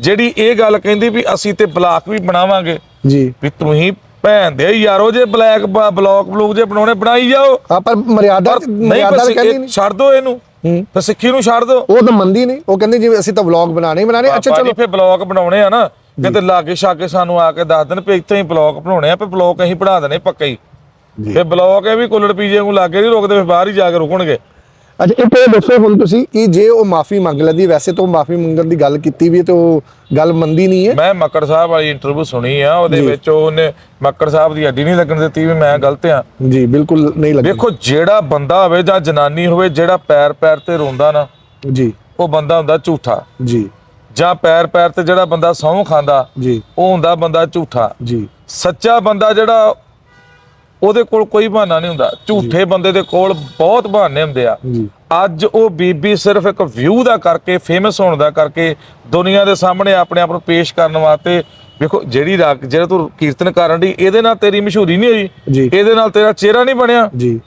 ਜਿਹੜੀ ਇਹ ਗੱਲ ਕਹਿੰਦੀ ਵੀ ਅਸੀਂ ਤੇ ਬਲਾਕ ਵੀ ਬਣਾਵਾਂਗੇ। ਜੀ। ਵੀ ਤੁਸੀਂ ਭੈਣ ਦੇ ਯਾਰੋ ਜੇ ਬਲੈਕ ਬਲੌਕ ਬਲੂਕ ਜੇ ਬਣਾਉਣੇ ਬਣਾਈ ਜਾਓ। ਆ ਪਰ ਮਰਿਆਦਾ ਮਰਿਆਦਾ ਕਹਿੰਦੀ ਇਹ ਨਹੀਂ। ਛੱਡ ਦੋ ਇਹਨੂੰ। ਤੇ ਸਿੱਖੀ ਨੂੰ ਛੱਡ ਦੋ ਉਹ ਤਾਂ ਮੰਨਦੀ ਨਹੀਂ। ਉਹ ਕਹਿੰਦੇ ਜਿਵੇਂ ਅਸੀਂ ਤਾਂ ਵਲੌਗ ਬਣਾਣੇ ਬਣਾਣੇ ਅੱਛਾ ਚਲੋ। ਫੇ ਬਲੌਕ ਬਣਾਉਣੇ ਆ ਨਾ। ਕਿਤੇ ਲਾਗੇ ਛਾਗੇ ਸਾਨੂੰ ਆ ਕੇ ਦੱਸ ਦੇਣ ਵੀ ਇੱਥੇ ਹੀ ਬਲੌਕ ਬਣਾਉਣੇ ਆ ਤੇ ਬਲੌਕ ਅਸੀਂ ਬਣਾ ਦੇਣੇ ਪੱਕੇ ਹੀ। ਫੇ ਬਲੌਕ ਇਹ ਵੀ ਕੁੱਲੜ ਪੀਜੇ ਨੂੰ ਲਾਗੇ ਨਹੀਂ ਰੁਕਦੇ ਫੇ ਬਾਹਰ ਹੀ ਜਾ ਕੇ ਰੁਕਣਗੇ। ਅੱਛਾ ਇੱਕ ਇਹ ਦੱਸੋ ਹੁਣ ਤੁਸੀਂ ਕਿ ਜੇ ਉਹ ਮਾਫੀ ਮੰਗ ਲੈਂਦੀ ਵੈਸੇ ਤਾਂ ਮਾਫੀ ਮੰਗਣ ਦੀ ਗੱਲ ਕੀਤੀ ਵੀ ਹੈ ਤੇ ਉਹ ਗੱਲ ਮੰਨਦੀ ਨਹੀਂ ਹੈ? ਮੈਂ ਮੱਕੜ ਸਾਹਿਬ ਵਾਲੀ ਇੰਟਰਵਿਊ ਸੁਣੀ ਆ ਉਹਦੇ ਵਿੱਚ ਉਹਨੇ ਮੱਕੜ ਸਾਹਿਬ ਦੀ ਹੱਡੀ ਨਹੀਂ ਲੱਗਣ ਦਿੱਤੀ ਵੀ ਮੈਂ ਗਲਤ ਆ। ਜੀ ਬਿਲਕੁਲ ਨਹੀਂ ਲੱਗੀ ਵੇਖੋ ਜਿਹੜਾ ਬੰਦਾ ਹੋਵੇ ਜਾਂ ਜਨਾਨੀ ਹੋਵੇ ਜਿਹੜਾ ਪੈਰ ਪੈਰ ਤੇ ਰੋਂਦਾ ਨਾ ਜੀ। ਉਹ ਬੰਦਾ ਹੁੰਦਾ ਝੂਠਾ। ਜੀ। ਜਾਂ ਪੈਰ ਪੈਰ ਤੇ ਜਿਹੜਾ ਬੰਦਾ ਸਹੁੰ ਖਾਂਦਾ ਜੀ। ਉਹ ਹੁੰਦਾ ਬੰਦਾ ਝੂਠਾ। ਜੀ। ਸੱਚਾ ਬੰਦਾ ਜਿਹੜਾ ਉਹਦੇ ਕੋਲ ਕੋਈ ਬਹਾਨਾ ਨਹੀਂ ਹੁੰਦਾ। ਝੂਠੇ ਬੰਦੇ ਦੇ ਕੋਲ ਬਹੁਤ ਬਹਾਨੇ ਹੁੰਦੇ ਆ। ਅੱਜ ਉਹ ਬੀਬੀ ਸਿਰਫ ਇੱਕ ਵਿਊ ਦਾ ਕਰਕੇ ਫੇਮਸ ਹੋਣ ਦਾ ਕਰਕੇ ਦੁਨੀਆ ਦੇ ਸਾਹਮਣੇ ਆਪਣੇ ਆਪ ਨੂੰ ਪੇਸ਼ ਕਰਨ ਵਾਸਤੇ ਵੇਖੋ ਜਿਹੜੀ ਰਾਗ ਜਿਹੜਾ ਤੂੰ ਕੀਰਤਨ ਕਰਨ ਦੀ ਇਹਦੇ ਨਾਲ ਤੇਰੀ ਮਸ਼ਹੂਰੀ ਨਹੀਂ ਹੋਈ। ਇਹਦੇ ਨਾਲ ਤੇਰਾ ਚਿਹਰਾ ਨਹੀਂ ਬਣਿਆ। ਜੀ।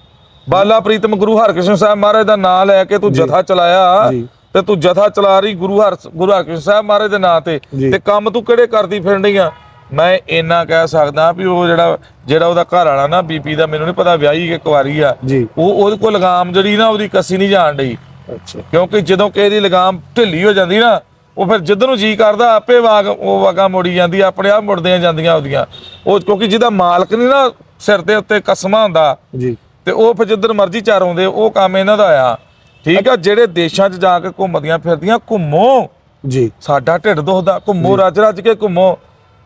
ਬਾਲਾ ਪ੍ਰੀਤਮ ਗੁਰੂ ਹਰਕ੍ਰਿਸ਼ਨ ਸਾਹਿਬ ਮਹਾਰਾਜ ਦਾ ਨਾਮ ਲੈ ਕੇ ਤੂੰ ਜਥਾ ਚਲਾਇਆ। ਤੇ ਤੂੰ ਜਥਾ ਚਲਾ ਰਹੀ ਗੁਰੂ ਹਰ ਗੁਰੂ ਹਰਕ੍ਰਿਸ਼ਨ ਸਾਹਿਬ ਮਹਾਰਾਜ ਦੇ ਨਾਂ ਤੇ। ਤੇ ਕੰਮ ਤੂੰ ਕਿਹੜੇ ਕਰਦੀ ਫਿਰਨੀ ਆ? ਮੈਂ ਇੰਨਾ ਕਹਿ ਸਕਦਾ ਵੀ ਉਹ ਜਿਹੜਾ ਜਿਹੜਾ ਉਹਦਾ ਘਰ ਵਾਲਾ ਨਾ ਬੀਪੀ ਦਾ ਮੈਨੂੰ ਨਹੀਂ ਪਤਾ ਵਿਆਹੀ ਕਿ ਕੁਆਰੀ ਆ। ਉਹ ਉਹਦੇ ਕੋਲ ਲਗਾਮ ਜਿਹੜੀ ਨਾ ਉਹਦੀ ਕੱਸੀ ਨਹੀਂ ਜਾਣ ਡਈ। ਅੱਛਾ। ਕਿਉਂਕਿ ਜਦੋਂ ਕਿਸੇ ਦੀ ਲਗਾਮ ਢਿੱਲੀ ਹੋ ਜਾਂਦੀ ਨਾ ਉਹ ਫਿਰ ਜਿੱਧਰ ਨੂੰ ਜੀ ਕਰਦਾ ਆਪੇ ਵਾਗ ਉਹ ਵਾਗਾ ਮੋੜੀ ਜਾਂਦੀ ਆ, ਆਪਣੇ ਆਪ ਮੁੜਦੀਆਂ ਜਾਂਦੀਆਂ ਉਹਦੀਆਂ। ਉਹ ਕਿਉਂਕਿ ਜਿਹਦਾ ਮਾਲਕ ਨਹੀਂ ਨਾ ਸਿਰ ਦੇ ਉੱਤੇ ਕਸਮਾਂ ਹੁੰਦਾ ਜੀ। ਤੇ ਉਹ ਫਿਰ ਜਿੱਧਰ ਮਰਜ਼ੀ ਚਾਰੋਂਦੇ ਉਹ ਕੰਮ ਇਹਨਾਂ ਦਾ ਆ। ਠੀਕ ਆ ਜਿਹੜੇ ਦੇਸ਼ਾਂ 'ਚ ਜਾ ਕੇ ਘੁੰਮਦੀਆਂ ਫਿਰਦੀਆਂ ਘੁੰਮੋ। ਜੀ। ਸਾਡਾ ਢਿੱਡ ਦੁਖਦਾ ਘੁੰਮੋ ਰੱਜ ਰੱਜ ਕੇ ਘੁੰਮੋ।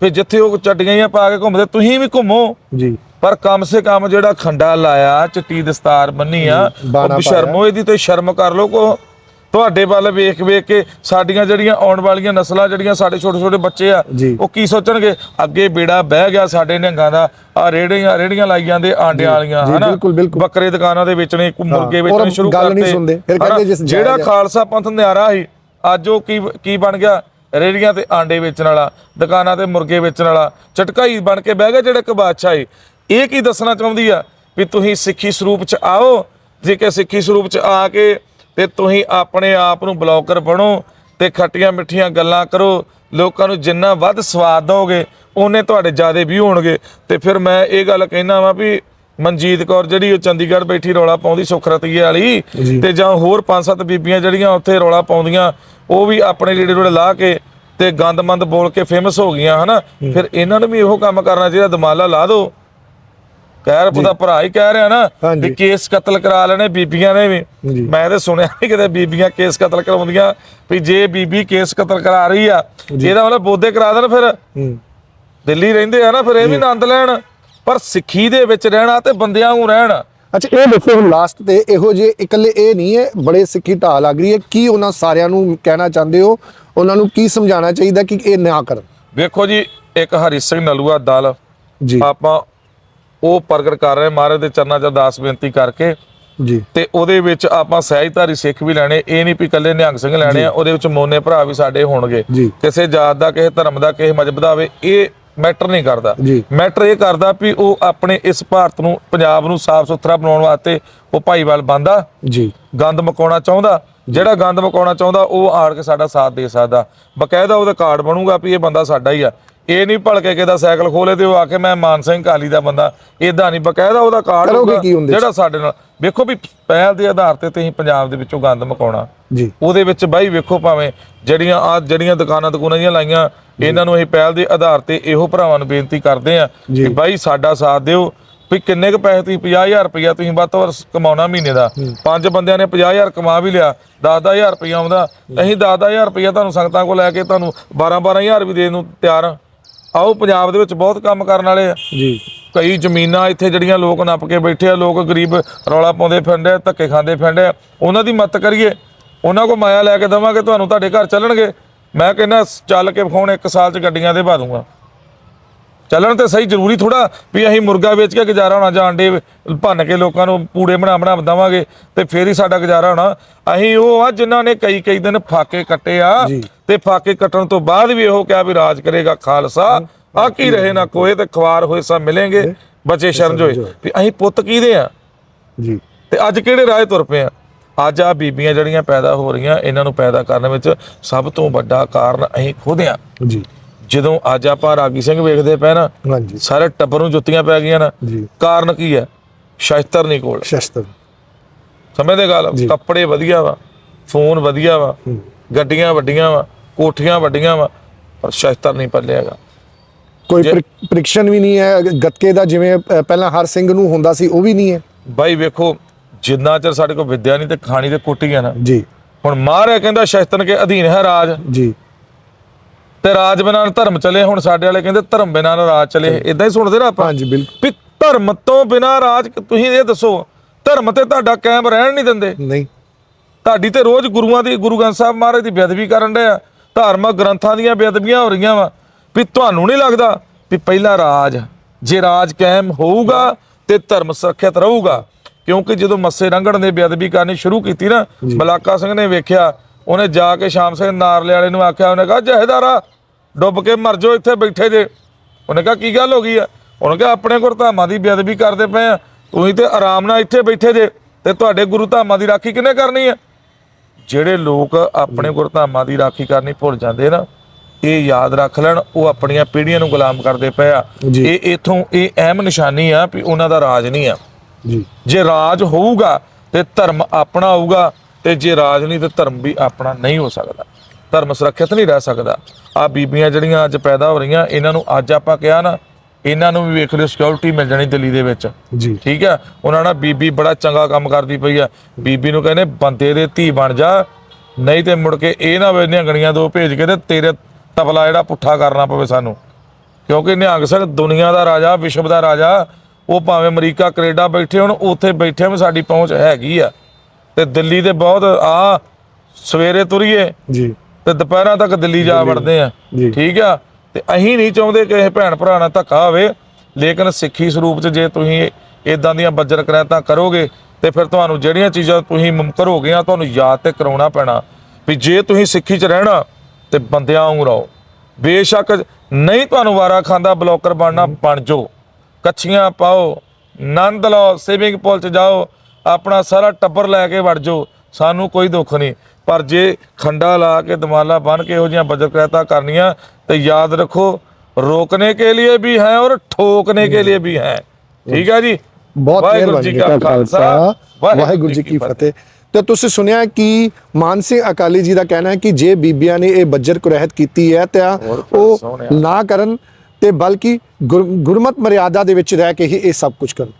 ਫਿਰ ਜਿੱਥੇ ਉਹ ਜਿਹੀਆਂ ਪਾ ਕੇ ਘੁੰਮਦੇ ਤੁਸੀਂ ਵੀ ਘੁੰਮੋ। ਜੀ। ਪਰ ਕਮ ਸੇ ਕਮ ਜਿਹੜਾ ਖੰਡਾ ਲਾਇਆ ਚਿੱਟੀ ਦਸਤਾਰ ਬੰਨੀ ਆ ਉਹ ਸ਼ਰਮੋ ਇਹਦੀ ਤੇ ਸ਼ਰਮ ਕਰ ਲੋ ਕੋ। ਤੁਹਾਡੇ ਵੱਲ ਵੇਖ ਵੇਖ ਕੇ ਸਾਡੀਆਂ ਜਿਹੜੀਆਂ ਆਉਣ ਵਾਲੀਆਂ ਨਸਲਾਂ ਜਿਹੜੀਆਂ ਸਾਡੇ ਛੋਟੇ ਛੋਟੇ ਬੱਚੇ ਆ। ਉਹ ਕੀ ਸੋਚਣਗੇ? ਅੱਗੇ ਬੇੜਾ ਬਹਿ ਗਿਆ ਸਾਡੇ ਨਿਹੰਗਾਂ ਦਾ ਆ ਰੇੜੀਆਂ ਰੇੜੀਆਂ ਲਾਈ ਜਾਂਦੇ ਆਂਡਿਆਂ ਵਾਲੀਆਂ ਹਨਾ? ਬਿਲਕੁਲ। ਬੱਕਰੇ ਦੁਕਾਨਾਂ ਦੇ ਵੇਚਣੇ ਮੁਰਗੇ ਵੇਚਣੇ ਸ਼ੁਰੂ ਕਰਤੇ। ਜਿਹੜਾ। ਖਾਲਸਾ ਪੰਥ ਨਿਆਰਾ ਸੀ ਅੱਜ ਉਹ ਕੀ ਕੀ ਬਣ ਗਿਆ? ਰੇੜੀਆਂ ਤੇ ਆਂਡੇ ਵੇਚਣ ਵਾਲਾ, ਦੁਕਾਨਾਂ ਤੇ ਮੁਰਗੇ ਵੇਚਣ ਵਾਲਾ, ਚਟਕਾਈ ਬਣ ਕੇ ਬਹਿ ਗਿਆ ਜਿਹੜਾ ਇੱਕ ਬਾਦਸ਼ਾਹ। ਸੀ ਇਹ ਕੀ ਦੱਸਣਾ ਚਾਹੁੰਦੀ ਆ ਵੀ ਤੁਸੀਂ ਸਿੱਖੀ ਸਰੂਪ ਚ ਆਓ ਜੇ ਕਿ ਸਿੱਖੀ ਸਰੂਪ ਚ ਆ ਕੇ ਤੇ ਤੁਸੀਂ ਆਪਣੇ ਆਪ ਨੂੰ ਬਲੌਕਰ ਬਣੋ ਤੇ ਖੱਟੀਆਂ ਮਿੱਠੀਆਂ ਗੱਲਾਂ ਕਰੋ, ਲੋਕਾਂ ਨੂੰ ਜਿੰਨਾ ਵੱਧ ਸਵਾਦ ਦੋਗੇ ਉਹਨੇ ਤੁਹਾਡੇ ਜ਼ਿਆਦਾ ਵੀ ਹੋਣਗੇ। ਤੇ ਫਿਰ ਮੈਂ ਇਹ ਗੱਲ ਕਹਿਣਾ ਵਾਂ ਵੀ ਮਨਜੀਤ ਕੌਰ ਜਿਹੜੀ ਉਹ ਚੰਡੀਗੜ੍ਹ ਬੈਠੀ ਰੌਲਾ ਪਾਉਂਦੀ ਸੁਖਰਤੀਏ ਵਾਲੀ। ਤੇ ਜਾਂ ਹੋਰ ਪੰਜ ਸੱਤ ਬੀਬੀਆਂ ਜਿਹੜੀਆਂ ਉੱਥੇ ਰੌਲਾ ਪਾਉਂਦੀਆਂ ਉਹ ਵੀ ਆਪਣੇ ਲੀੜੇ ਰੋੜੇ ਲਾ ਕੇ ਤੇ ਗੰਦਮੰਦ ਬੋਲ ਕੇ ਫੇਮਸ ਹੋ ਗਈਆਂ ਹਨਾ? ਫਿਰ ਇਹਨਾਂ ਨੂੰ ਵੀ ਇਹੋ ਕੰਮ ਕਰਨਾ ਚਾਹੀਦਾ ਦਮਾਲਾ ਲਾ ਦਿਓ। ਕਹਿ ਉਹਦਾ ਭਰਾ ਹੀ ਕਹਿ ਰਿਹਾ ਨਾ। ਵੀ ਕੇਸ ਕਤਲ ਕਰਾ ਲੈਣੇ ਬੀਬੀਆਂ ਨੇ ਵੀ। ਮੈਂ ਤੇ ਸੁਣਿਆ ਨਹੀਂ ਕਿਤੇ ਬੀਬੀਆਂ ਕੇਸ ਕਤਲ ਕਰਾਉਂਦੀਆਂ ਵੀ ਜੇ ਬੀਬੀ ਕੇਸ ਕਤਲ ਕਰਾ ਰਹੀ ਆ ਇਹਦਾ ਮਤਲਬ ਬੋਧੇ ਕਰਾ ਦੇਣ ਫਿਰ। ਦਿੱਲੀ ਰਹਿੰਦੇ ਆ ਨਾ ਫਿਰ ਇਹ ਵੀ ਆਨੰਦ ਲੈਣ। ਪਰ ਸਿੱਖੀ ਦੇ ਵਿੱਚ ਰਹਿਣਾ ਤੇ ਬੰਦਿਆਂ ਨੂੰ ਰਹਿਣ। ਅੱਛਾ ਇਹ ਦੇਖੋ ਹੁਣ ਲਾਸਟ ਤੇ ਇਹੋ ਜਿਹੇ ਇਕੱਲੇ ਇਹ ਨਹੀਂ ਹੈ ਬੜੇ ਸਿੱਖੀ ਢਾਲ ਲੱਗ ਰਹੀ ਹੈ। ਕੀ ਉਹਨਾਂ ਸਾਰਿਆਂ ਨੂੰ ਕਹਿਣਾ ਚਾਹੁੰਦੇ ਹੋ? ਉਹਨਾਂ ਨੂੰ ਕੀ ਸਮਝਾਉਣਾ ਚਾਹੀਦਾ ਕਿ ਇਹ ਨਾ ਕਰਨ? ਵੇਖੋ ਜੀ ਇੱਕ ਹਰੀ ਸਿੰਘ ਨਲੂਆ ਦਲ। ਜੀ। ਆਪਾਂ ਉਹ ਪ੍ਰਗਟ ਕਰ ਰਹੇ ਮਹਾਰਾਜ ਦੇ ਚਰਨਾਂ 'ਚ ਅਰਦਾਸ ਬੇਨਤੀ ਕਰਕੇ। ਜੀ। ਤੇ ਉਹਦੇ ਵਿੱਚ ਆਪਾਂ ਸਹਿਜਧਾਰੀ ਸਿੱਖ ਵੀ ਲੈਣੇ ਇਹ ਨਹੀਂ ਵੀ ਇਕੱਲੇ ਨਿਹੰਗ ਸਿੰਘ ਲੈਣੇ ਆ ਉਹਦੇ ਵਿੱਚ ਮੋਨੇ ਭਰਾ ਵੀ ਸਾਡੇ ਹੋਣਗੇ। ਜੀ। ਕਿਸੇ ਜਾਤ ਦਾ ਕਿਸੇ ਧਰਮ ਦਾ ਕਿਸੇ ਮਜਬ ਦਾ ਹੋਵੇ ਇਹ ਮੈਟਰ ਨਹੀਂ ਕਰਦਾ। ਜੀ। ਮੈਟਰ ਇਹ ਕਰਦਾ ਵੀ ਉਹ ਆਪਣੇ ਇਸ ਭਾਰਤ ਨੂੰ ਪੰਜਾਬ ਨੂੰ ਸਾਫ਼ ਸੁਥਰਾ ਬਣਾਉਣ ਵਾਸਤੇ ਉਹ ਭਾਈਵਾਲ ਬੰਦਾ ਜੀ। ਗੰਦ ਮਕਾਉਣਾ ਚਾਹੁੰਦਾ। ਜਿਹੜਾ ਗੰਦ ਮਕਾਉਣਾ ਚਾਹੁੰਦਾ ਉਹ ਆੜ ਕੇ ਸਾਡਾ ਸਾਥ ਦੇ ਸਕਦਾ। ਬਕਾਇਦਾ ਉਹਦਾ ਕਾਰਡ ਬਣੂਗਾ ਵੀ ਇਹ ਬੰਦਾ ਸਾਡਾ ਹੀ ਆ। ਇਹ ਨਹੀਂ ਭਲਕੇ ਕਿਦਾ ਸਾਈਕਲ ਖੋਲੇ ਤੇ ਉਹ ਆ ਕੇ ਮੈਂ ਮਾਨ ਸਿੰਘ ਕਾਲੀ ਦਾ ਬੰਦਾ ਇਦਾਂ ਨਹੀਂ ਬਕਾਇਦਾ ਉਹਦਾ ਕਾਰਡ ਹੋਊਗਾ ਕੀ? ਜਿਹੜਾ ਸਾਡੇ ਨਾਲ ਵੇਖੋ ਵੀ ਪਹਿਲ ਦੇ ਆਧਾਰ ਤੇ ਤੁਸੀਂ ਪੰਜਾਬ ਦੇ ਵਿੱਚੋਂ ਗੰਦ ਮਕਾਉਣਾ। ਜੀ। ਉਹਦੇ ਵਿੱਚ ਬਾਈ ਵੇਖੋ ਭਾਵੇਂ ਜਿਹੜੀਆਂ ਆ ਜਿਹੜੀਆਂ ਦੁਕਾਨਾਂ ਦੁਕਾਨਾਂ ਜੀਆਂ ਲਾਈਆਂ ਇਹਨਾਂ ਨੂੰ ਅਸੀਂ ਪਹਿਲ ਦੇ ਆਧਾਰ ਤੇ ਇਹੋ ਭਰਾਵਾਂ ਨੂੰ ਬੇਨਤੀ ਕਰਦੇ ਆ। ਕਿ ਬਾਈ ਸਾਡਾ ਸਾਥ ਦਿਓ ਵੀ ਕਿੰਨੇ ਕੁ ਪੈਸੇ ਤੁਸੀਂ 50000 ਰੁਪਇਆ ਤੁਸੀਂ ਵੱਧ ਤੋਂ ਵੱਧ ਕਮਾਉਣਾ ਮਹੀਨੇ ਦਾ। ਪੰਜ ਬੰਦਿਆਂ ਨੇ 50000 ਕਮਾ ਵੀ ਲਿਆ 10000 ਰੁਪਇਆ ਆਉਂਦਾ ਅਸੀਂ 10000 ਰੁਪਇਆ ਤੁਹਾਨੂੰ ਸੰਗਤਾਂ ਕੋਲ ਲੈ ਕੇ ਤੁਹਾਨੂੰ 12 12000 ਵੀ ਦੇਣ ਨੂੰ ਤਿਆਰ ਆ ਆਓ ਪੰਜਾਬ ਦੇ ਵਿੱਚ ਬਹੁਤ ਕੰਮ ਕਰਨ ਵਾਲੇ ਆ। ਜੀ। ਕਈ ਜ਼ਮੀਨਾਂ ਇੱਥੇ ਜਿਹੜੀਆਂ ਲੋਕ ਨੱਪ ਕੇ ਬੈਠੇ ਆ ਲੋਕ ਗਰੀਬ ਰੌਲਾ ਪਾਉਂਦੇ ਫਿਰਦੇ ਆ ਧੱਕੇ ਖਾਂਦੇ ਫਿਰਦੇ ਆ। ਉਹਨਾਂ ਦੀ ਮਦਦ ਕਰੀਏ। ਉਹਨਾਂ ਕੋ ਮਾਇਆ ਲੈ ਕੇ ਦਵਾਂਗੇ ਤੁਹਾਨੂੰ ਤੁਹਾਡੇ ਘਰ ਚੱਲਣਗੇ। ਮੈਂ ਕਹਿੰਦਾ ਚੱਲ ਕੇ ਵਿਖਾਉਣ ਇੱਕ ਸਾਲ ਚ ਗੱਡੀਆਂ ਦੇ ਪਾ ਦੂੰਗਾ। ਚੱਲਣ ਤੇ ਸਹੀ ਜ਼ਰੂਰੀ ਥੋੜਾ ਵੀ ਅਸੀਂ ਮੁਰਗਾ ਵੇਚ ਕੇ ਗੁਜ਼ਾਰਾ ਹੋਣਾ ਜਾਂ ਅੰਡੇ ਭੰਨ ਕੇ ਲੋਕਾਂ ਨੂੰ ਪੂੜੇ ਬਣਾ ਬਣਾ ਦਵਾਂਗੇ ਤੇ ਫੇਰ ਹੀ ਸਾਡਾ ਗੁਜ਼ਾਰਾ ਹੋਣਾ। ਅਸੀਂ ਉਹ ਆ ਜਿਨ੍ਹਾਂ ਨੇ ਕਈ ਕਈ ਦਿਨ ਫਾਕੇ ਕੱਟੇ ਆ। ਤੇ ਫਾਕੇ ਕੱਟਣ ਤੋਂ ਬਾਅਦ ਵੀ ਇਹੋ ਕਿਹਾ ਵੀ ਰਾਜ ਕਰੇਗਾ ਖਾਲਸਾ। ਆ ਕੀ ਰਹੇ ਨਾ ਕੋਏ ਤੇ ਖਵਾਰ ਹੋਏ ਸਭ ਮਿਲेंगे ਬਚੇ ਸ਼ਰਨ ਜੋਏ। ਵੀ ਅਸੀਂ ਪੁੱਤ ਕਿਹਦੇ ਆ? ਜੀ। ਤੇ ਅੱਜ ਕਿਹੜੇ ਰਾਹ ਤੁਰ ਪਏ ਆ? ਅੱਜ ਆ ਬੀਬੀਆਂ ਜਿਹੜੀਆਂ ਪੈਦਾ ਹੋ ਰਹੀਆਂ ਇਹਨਾਂ ਨੂੰ ਪੈਦਾ ਕਰਨ ਵਿੱਚ ਸਭ ਤੋਂ ਵੱਡਾ ਕਾਰਨ ਅਸੀਂ ਖੁਦ ਆ। ਜੀ। ਜਦੋਂ ਅੱਜ ਆਪਾਂ ਰਾਗੀ ਸਿੰਘ ਵੇਖਦੇ ਪਏ ਨਾ ਹਾਂਜੀ। ਸਾਰੇ ਟੱਬਰ ਨੂੰ ਜੁੱਤੀਆਂ ਪੈ ਗਈਆਂ ਨਾ ਜੀ। ਕਾਰਨ ਕੀ ਹੈ? ਸ਼ਸਤਰ ਨਹੀਂ ਕੋਲ। ਸ਼ਸਤਰ। ਸਮਝਦੇ ਗੱਲ? ਕੱਪੜੇ ਵਧੀਆ ਵਾ ਫੋਨ ਵਧੀਆ ਵਾ। ਗੱਡੀਆਂ ਵੱਡੀਆਂ ਵਾ ਕੋਠੀਆਂ ਵੱਡੀਆਂ ਵਾ ਪਰ ਸ਼ਸਤਰ ਨਹੀਂ ਪੱਲਿਆਗਾ ਕੋਈ ਪ੍ਰਿਕ- ਪ੍ਰਿਕਸ਼ਨ ਵੀ ਨਹੀਂ ਹੈ ਗੱਤਕੇ ਦਾ ਜਿਵੇਂ ਪਹਿਲਾਂ ਹਰ ਸਿੰਘ ਨੂੰ ਹੁੰਦਾ ਸੀ ਉਹ ਵੀ ਨਹੀਂ ਹੈ। ਬਾਈ ਵੇਖੋ ਜਿੰਨਾ ਚਿਰ ਸਾਡੇ ਕੋਲ ਵਿਦਿਆ ਨਹੀਂ ਤੇ ਖਾਣੀ ਤੇ ਕੁੱਟੀ ਨਾ। ਜੀ। ਹੁਣ ਮਹਾਰਾਜ ਕਹਿੰਦਾ ਸ਼ਸਤਰ ਕੇ ਅਧੀਨ ਹੈ ਰਾਜ। ਜੀ। ਤੇ ਰਾਜ ਬਿਨਾਂ ਧਰਮ ਚਲੇ ਹੁਣ ਸਾਡੇ ਵਾਲੇ ਕਹਿੰਦੇ ਧਰਮ ਬਿਨਾਂ ਰਾਜ ਚਲੇ ਇਦਾਂ ਹੀ ਸੁਣਦੇ ਨਾ ਆਪਾਂ। ਹਾਂਜੀ ਬਿਲਕੁਲ। ਵੀ ਧਰਮ ਤੋਂ ਬਿਨਾਂ ਰਾਜ ਤੁਸੀਂ ਇਹ ਦੱਸੋ ਧਰਮ ਤੇ ਤੁਹਾਡਾ ਕਾਇਮ ਰਹਿਣ ਨਹੀਂ ਦਿੰਦੇ। ਨਹੀਂ। ਤੁਹਾਡੀ ਤੇ ਰੋਜ਼ ਗੁਰੂਆਂ ਦੀ ਗੁਰੂ ਗ੍ਰੰਥ ਸਾਹਿਬ ਮਹਾਰਾਜ ਦੀ ਬੇਅਦਬੀ ਕਰਨ ਦੇ ਆ। ਧਾਰਮਿਕ ਗ੍ਰੰਥਾਂ ਦੀਆਂ ਬੇਅਦਬੀਆਂ ਹੋ ਰਹੀਆਂ ਵਾ। ਵੀ ਤੁਹਾਨੂੰ ਨਹੀਂ ਲੱਗਦਾ ਵੀ ਪਹਿਲਾ ਰਾਜ ਜੇ ਰਾਜ ਕਾਇਮ ਹੋਊਗਾ ਤੇ ਧਰਮ ਸੁਰੱਖਿਅਤ ਰਹੂਗਾ। ਕਿਉਂਕਿ ਜਦੋਂ ਮੱਸੇ ਰੰਗੜ ਨੇ ਬੇਅਦਬੀ ਕਰਨੀ ਸ਼ੁਰੂ ਕੀਤੀ ਨਾ ਮਲਾਕਾ ਸਿੰਘ ਨੇ ਵੇਖਿਆ ਉਹਨੇ ਜਾ ਕੇ ਸ਼ਾਮ ਸਿੰਘ ਨਾਰਲੇ ਵਾਲੇ ਨੂੰ ਆਖਿਆ ਉਹਨੇ ਕਿਹਾ ਜਹੇਦਾਰਾ ਡੁੱਬ ਕੇ ਮਰ ਜਾਓ ਇੱਥੇ ਬੈਠੇ ਜੇ। ਉਹਨੇ ਕਿਹਾ ਕੀ ਗੱਲ ਹੋ ਗਈ ਆ? ਉਹਨੇ ਕਿਹਾ ਆਪਣੇ ਗੁਰਧਾਮਾਂ ਦੀ ਬੇਅਦਬੀ ਕਰਦੇ ਪਏ ਆ। ਤੁਸੀਂ ਤੇ ਆਰਾਮ ਨਾਲ ਇੱਥੇ ਬੈਠੇ ਜੇ ਤੇ ਤੁਹਾਡੇ ਗੁਰੂ ਧਾਮਾਂ ਦੀ ਰਾਖੀ ਕਿਹਨੇ ਕਰਨੀ ਆ? ਜਿਹੜੇ ਲੋਕ ਆਪਣੇ ਗੁਰਧਾਮਾਂ ਦੀ ਰਾਖੀ ਕਰਨੀ ਭੁੱਲ ਜਾਂਦੇ ਨਾ ਇਹ ਯਾਦ ਰੱਖ ਲੈਣ ਉਹ ਆਪਣੀਆਂ ਪੀੜ੍ਹੀਆਂ ਨੂੰ ਗੁਲਾਮ ਕਰਦੇ ਪਏ ਆ। ਇਹ ਇਥੋਂ ਇਹ ਅਹਿਮ ਨਿਸ਼ਾਨੀ ਆ ਵੀ ਉਹਨਾਂ ਦਾ ਰਾਜ ਨਹੀਂ ਆ। ਜੀ। ਜੇ ਰਾਜ ਹੋਊਗਾ ਤੇ ਧਰਮ ਆਪਣਾ ਹੋਊਗਾ ਤੇ ਜੇ ਰਾਜ ਨਹੀਂ ਤੇ ਧਰਮ ਵੀ ਆਪਣਾ ਨਹੀਂ ਹੋ ਸਕਦਾ। ਧਰਮ ਸੁਰੱਖਿਅਤ ਨਹੀਂ ਰਹਿ ਸਕਦਾ। ਆ ਬੀਬੀਆਂ ਜਿਹੜੀਆਂ ਅੱਜ ਪੈਦਾ ਹੋ ਰਹੀਆਂ ਇਹਨਾਂ ਨੂੰ ਅੱਜ ਆਪਾਂ ਕਿਹਾ ਨਾ ਇਹਨਾਂ ਨੂੰ ਵੀ ਵੇਖ ਲਿਓ ਸਿਕਿਉਰਿਟੀ ਮਿਲ ਜਾਣੀ ਦਿੱਲੀ ਦੇ ਵਿੱਚ। ਜੀ। ਠੀਕ ਆ? ਉਹਨਾਂ ਨਾਲ ਬੀਬੀ ਬੜਾ ਚੰਗਾ ਕੰਮ ਕਰਦੀ ਪਈ ਆ। ਬੀਬੀ ਨੂੰ ਕਹਿੰਦੇ ਬੰਦੇ ਦੇ ਧੀ ਬਣ ਜਾ ਨਹੀਂ ਤੇ ਮੁੜ ਕੇ ਇਹ ਨਾ ਵੇਨੀਆਂ ਗਣੀਆਂ ਦੋ ਭੇਜ ਕੇ ਤੇ ਤੇਰੇ ਤਬਲਾ ਜਿਹੜਾ ਪੁੱਠਾ ਕਰਨਾ ਪਵੇ ਸਾਨੂੰ। ਕਿਉਂਕਿ ਨਿਹੰਗ ਸਿੰਘ ਦੁਨੀਆ ਦਾ ਰਾਜਾ ਵਿਸ਼ਵ ਦਾ ਰਾਜਾ ਉਹ ਭਾਵੇਂ ਅਮਰੀਕਾ ਕੈਨੇਡਾ ਬੈਠੇ ਹੋਣ ਉੱਥੇ ਬੈਠੇ ਵੀ ਸਾਡੀ ਪਹੁੰਚ ਹੈਗੀ ਆ। ਤੇ ਦਿੱਲੀ ਦੇ ਬਹੁਤ ਆ ਸਵੇਰੇ ਤੁਰੀਏ ਜੀ। ਤੇ ਦੁਪਹਿਰਾਂ ਤੱਕ ਦਿੱਲੀ ਜਾ ਵੜਦੇ ਆ। ਠੀਕ ਆ? ਤੇ ਅਸੀਂ ਨਹੀਂ ਚਾਹੁੰਦੇ ਕਿ ਇਹ ਭੈਣ ਭਰਾ ਨਾਲ ਧੱਕਾ ਹੋਵੇ ਲੇਕਿਨ ਸਿੱਖੀ ਸਰੂਪ 'ਚ ਜੇ ਤੁਸੀਂ ਇਦਾਂ ਦੀਆਂ ਬੱਜਰ ਕਰਾਇਤਾਂ ਕਰੋਗੇ ਤੇ ਫਿਰ ਤੁਹਾਨੂੰ ਜਿਹੜੀਆਂ ਚੀਜ਼ਾਂ ਤੁਸੀਂ ਮੁਮ ਕਰੋਗੇ ਆ ਤੁਹਾਨੂੰ ਯਾਦ ਤੇ ਕਰਾਉਣਾ ਪੈਣਾ। ਵੀ ਜੇ ਤੁਸੀਂ ਸਿੱਖੀ 'ਚ ਰਹਿਣਾ ਤੇ ਬੰਦਿਆਂ ਵਾਂਗੂ ਰਹੋ। ਬੇਸ਼ੱਕ ਨਹੀਂ ਤੁਹਾਨੂੰ ਵਾਰਾ ਖਾਂਦਾ ਬਲੌਕਰ ਬਣਨਾ ਬਣ ਜਾਓ। ਕੱਛੀਆਂ ਪਾਓ ਨੰਦ ਲਓ ਸਵਿਮਿੰਗ ਪੂਲ 'ਚ ਜਾਓ ਆਪਣਾ ਸਾਰਾ ਟੱਬਰ ਲੈ ਕੇ ਵੜ ਜਾਓ। ਸਾਨੂੰ ਕੋਈ ਦੁੱਖ ਨਹੀਂ। ਪਰ ਜੇ ਖੰਡਾ ਲਾ ਕੇ ਦਮਾਲਾ ਬਨ ਕੇ ਉਹ ਜੀਆਂ ਬਜਕਰਤਾ ਕਰਨੀਆਂ ਤੇ ਯਾਦ ਰੱਖੋ ਰੋਕਨੇ ਕੇ ਲਈ ਵੀ ਹੈ ਔਰ ਠੋਕਨੇ ਕੇ ਲਈ ਵੀ ਹੈ। ਠੀਕ ਹੈ ਜੀ? ਬਹੁਤ ਵਾਹਿਗੁਰੂ ਜੀ ਕਾ ਖਾਲਸਾ। ਵਾਹਿਗੁਰੂ ਜੀ ਕੀ ਫਤਿਹ। ਤੇ ਤੁਸੀਂ ਸੁਣਿਆ ਕਿ ਮਾਨ ਸਿੰਘ ਅਕਾਲੀ ਜੀ ਦਾ ਕਹਿਣਾ ਹੈ ਕਿ ਜੇ ਬੀਬੀਆਂ ਨੇ ਇਹ ਬਜਰ ਕੁਰਹਿਤ ਕੀਤੀ ਹੈ ਤੇ ਉਹ ਨਾ ਕਰਨ ਤੇ ਬਲਕਿ ਗੁਰਮਤ ਮਰਿਆਦਾ ਦੇ ਵਿੱਚ ਰਹਿ ਕੇ ਹੀ ਇਹ ਸਭ ਕੁਝ ਕਰਨ।